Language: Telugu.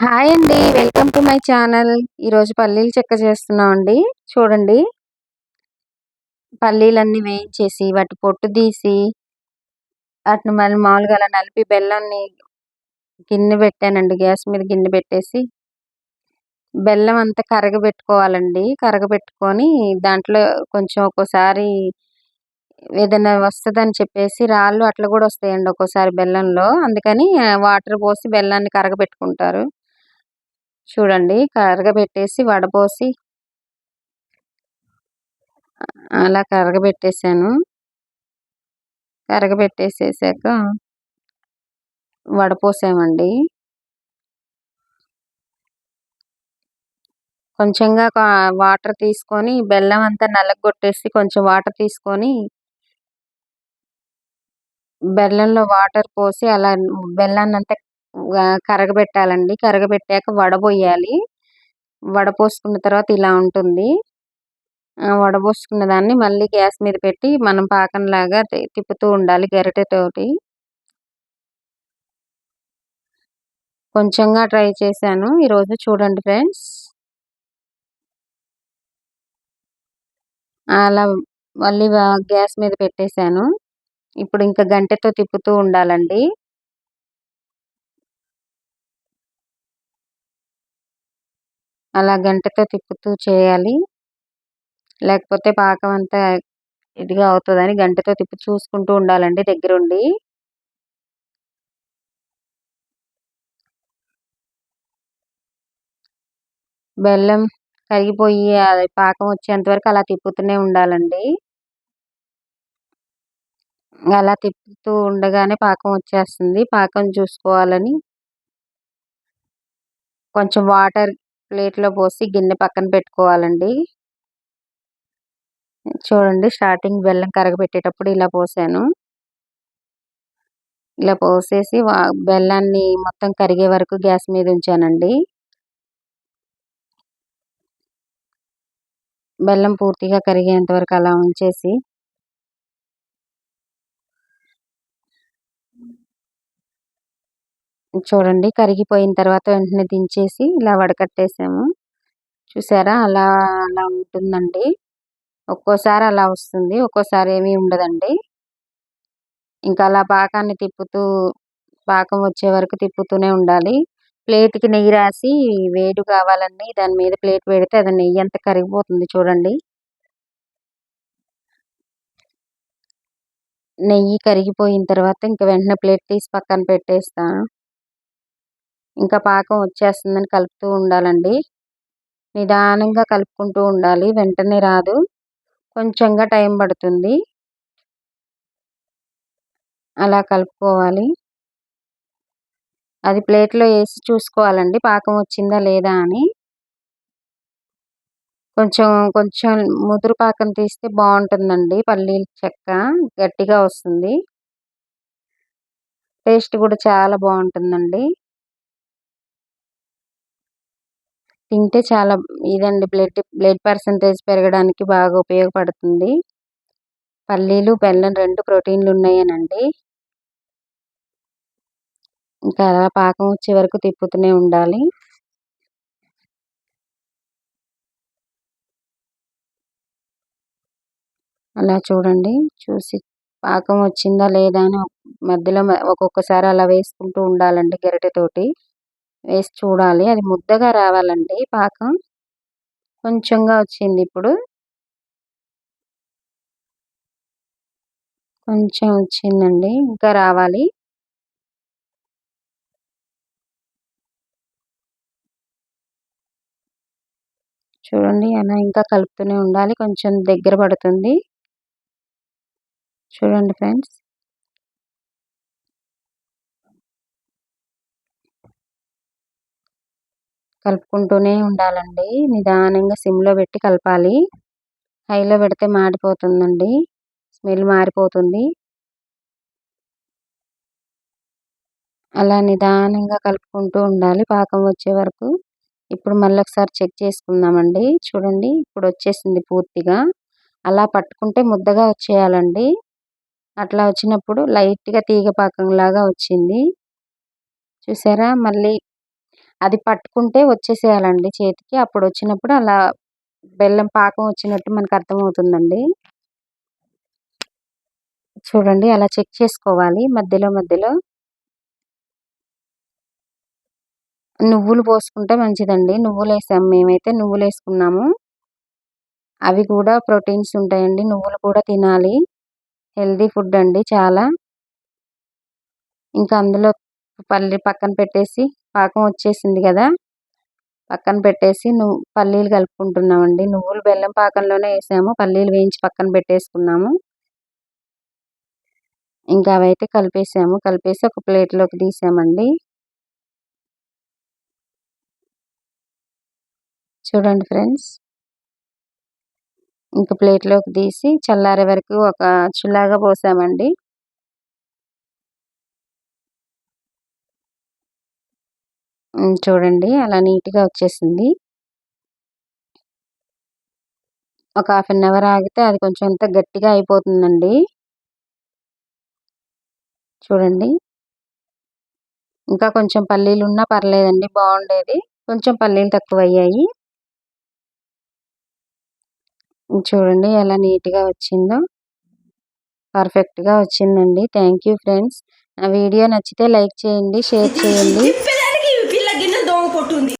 హాయ్ అండి. Welcome to my channel. ఈరోజు పల్లీలు చెక్క చేస్తున్నాం అండి చూడండి. పల్లీలన్నీ వేయించేసి వాటి పొట్టు తీసి వాటిని మళ్ళీ మామూలుగా అలా నలిపి బెల్లాన్ని గిన్నె పెట్టానండి. గ్యాస్ మీద గిన్నె పెట్టేసి బెల్లం అంతా కరగబెట్టుకోవాలండి. కరగబెట్టుకొని దాంట్లో కొంచెం ఒక్కోసారి ఏదైనా వస్తుందని చెప్పేసి రాళ్ళు అట్లా కూడా వస్తాయండి ఒక్కోసారి బెల్లంలో. అందుకని వాటర్ పోసి బెల్లాన్ని కరగబెట్టుకుంటారు. చూడండి కరగబెట్టేసి వడపోసి అలా కరగబెట్టేసాను కరగబెట్టేసేసాక వడపోసామండి. కొంచెంగా వాటర్ తీసుకొని బెల్లం అంతా నలగొట్టేసి కొంచెం వాటర్ తీసుకొని బెల్లంలో వాటర్ పోసి అలా బెల్లాన్ని అంతా కరగబెట్టాలండి. కరగబెట్టాక వడపోయాలి వడపోసుకున్న తర్వాత ఇలా ఉంటుంది. వడపోసుకున్న దాన్ని మళ్ళీ గ్యాస్ మీద పెట్టి మనం పాకంలాగా తిప్పుతూ ఉండాలి గరిటెతోటి కొంచెంగా ట్రై చేశాను. ఈరోజు చూడండి ఫ్రెండ్స్. అలా మళ్ళీ గ్యాస్ మీద పెట్టేశాను. ఇప్పుడు ఇంకా గంటెతో తిప్పుతూ ఉండాలండి. అలా గంటతో తిప్పుతూ చేయాలి. లేకపోతే పాకం అంతా ఇదిగా అవుతుందని గంటతో తిప్పి చూసుకుంటూ ఉండాలండి దగ్గరుండి. బెల్లం కరిగిపోయి అది పాకం వచ్చేంత వరకు అలా తిప్పుతూనే ఉండాలండి. అలా తిప్పుతూ ఉండగానే పాకం వచ్చేస్తుంది. పాకం చూసుకోవాలని కొంచెం వాటర్ ప్లేట్లో పోసి గిన్నె పక్కన పెట్టుకోవాలండి. చూడండి స్టార్టింగ్ బెల్లం కరగబెట్టేటప్పుడు ఇలా పోసాను. ఇలా పోసేసి బెల్లాన్ని మొత్తం కరిగే వరకు గ్యాస్ మీద ఉంచానండి. బెల్లం పూర్తిగా కరిగేంత వరకు అలా ఉంచేసి చూడండి కరిగిపోయిన తర్వాత వెంటనే దించేసి ఇలా వడకట్టేసాము. చూసారా? అలా అలా ఉంటుందండి. ఒక్కోసారి అలా వస్తుంది ఒక్కోసారి ఏమీ ఉండదండి. ఇంకా అలా పాకాన్ని తిప్పుతూ పాకం వచ్చే వరకు తిప్పుతూనే ఉండాలి. ప్లేట్కి నెయ్యి రాసి వేడి కావాలండి దాని మీద ప్లేట్ పెడితే అది నెయ్యి అంతా కరిగిపోతుంది చూడండి. నెయ్యి కరిగిపోయిన తర్వాత ఇంకా వెంటనే ప్లేట్ తీసి పక్కన పెట్టేస్తాను ఇంకా పాకం వచ్చేస్తుందని కలుపుతూ ఉండాలండి. నిదానంగా కలుపుకుంటూ ఉండాలి. వెంటనే రాదు. కొంచెంగా టైం పడుతుంది. అలా కలుపుకోవాలి. అది ప్లేట్లో వేసి చూసుకోవాలండి. పాకం వచ్చిందా లేదా అని. కొంచెం కొంచెం ముదురు పాకం తీస్తే బాగుంటుందండి. పల్లీల చెక్క గట్టిగా వస్తుంది. టేస్ట్ కూడా చాలా బాగుంటుందండి. తింటే చాలా ఇదండి బ్లడ్ బ్లడ్ పర్సంటేజ్ పెరగడానికి బాగా ఉపయోగపడుతుంది. పల్లీలు బెల్లం రెండు ప్రోటీన్లు ఉన్నాయనండి ఇంకా అలా పాకం వచ్చే వరకు తిప్పుతూనే ఉండాలి. అలా చూడండి చూసి పాకం వచ్చిందా లేదా అని మధ్యలో ఒక్కొక్కసారి అలా వేసుకుంటూ ఉండాలండి గరిటెతోటి. వేసి చూడాలి. అది ముద్దగా రావాలండి పాకం కొంచెంగా వచ్చింది ఇప్పుడు. కొంచెం వచ్చిందండి. ఇంకా రావాలి. చూడండి అలా ఇంకా కలుపుతూనే ఉండాలి. కొంచెం దగ్గర పడుతుంది. చూడండి ఫ్రెండ్స్. కలుపుకుంటూనే ఉండాలండి. నిదానంగా సిమ్లో పెట్టి కలపాలి. హైలో పెడితే మాడిపోతుందండి. స్మెల్ మారిపోతుంది. అలా నిదానంగా కలుపుకుంటూ ఉండాలి. పాకం వచ్చే వరకు. ఇప్పుడు మళ్ళీ ఒకసారి చెక్ చేసుకుందామండి. చూడండి ఇప్పుడు వచ్చేసింది పూర్తిగా. అలా పట్టుకుంటే ముద్దగా వచ్చేయాలండి. అట్లా వచ్చినప్పుడు లైట్గా తీగ పాకంలాగా వచ్చింది. చూసారా? మళ్ళీ అది పట్టుకుంటే వచ్చేసేయాలండి చేతికి. అప్పుడు వచ్చినప్పుడు అలా బెల్లం పాకం వచ్చినట్టు మనకు అర్థమవుతుందండి. చూడండి అలా చెక్ చేసుకోవాలి మధ్యలో మధ్యలో. నువ్వులు పోసుకుంటే మంచిదండి. నువ్వులు వేసాము మేమైతే నువ్వులు వేసుకున్నాము అవి కూడా ప్రోటీన్స్ ఉంటాయండి. నువ్వులు కూడా తినాలి. హెల్దీ ఫుడ్ అండి చాలా. ఇంకా అందులో పల్లి పక్కన పెట్టేసి పాకం వచ్చేసింది కదా. పక్కన పెట్టేసి నువ్వు పల్లీలు కలుపుకుంటున్నామండి. నువ్వులు బెల్లం పాకంలోనే వేసాము. పల్లీలు వేయించి పక్కన పెట్టేసుకున్నాము. ఇంకా అవైతే కలిపేసాము. కలిపేసి ఒక ప్లేట్లోకి తీసామండి. చూడండి ఫ్రెండ్స్. ఇంకా ప్లేట్లోకి తీసి చల్లారే వరకు ఒక చులాగా పోసామండి. చూడండి. అలా నీట్గా వచ్చేసింది. ఒక హాఫ్ అన్ అవర్ ఆగితే అది కొంచెం అంత గట్టిగా అయిపోతుందండి. చూడండి. ఇంకా కొంచెం పల్లీలు ఉన్నా పర్లేదండి బాగుండేది. కొంచెం పల్లీలు తక్కువ అయ్యాయి చూడండి ఎలా నీట్గా వచ్చిందో. పర్ఫెక్ట్గా వచ్చిందండి. Thank you friends. నా వీడియో నచ్చితే లైక్ చేయండి షేర్ చేయండి.